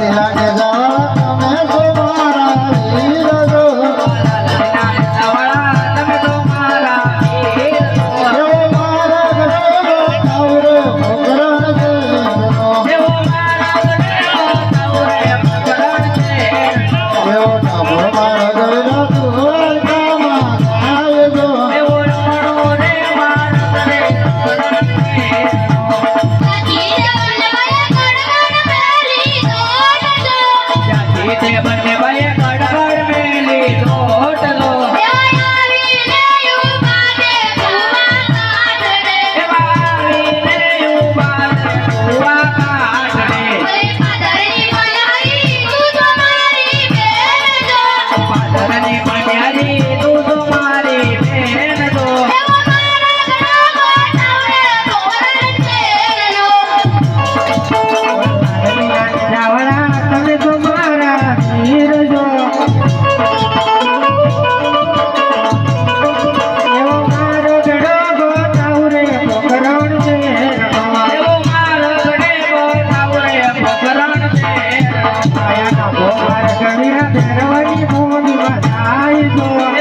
लीला के ભાઈ ભૂલ બધાય દો